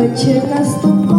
вечірка стук.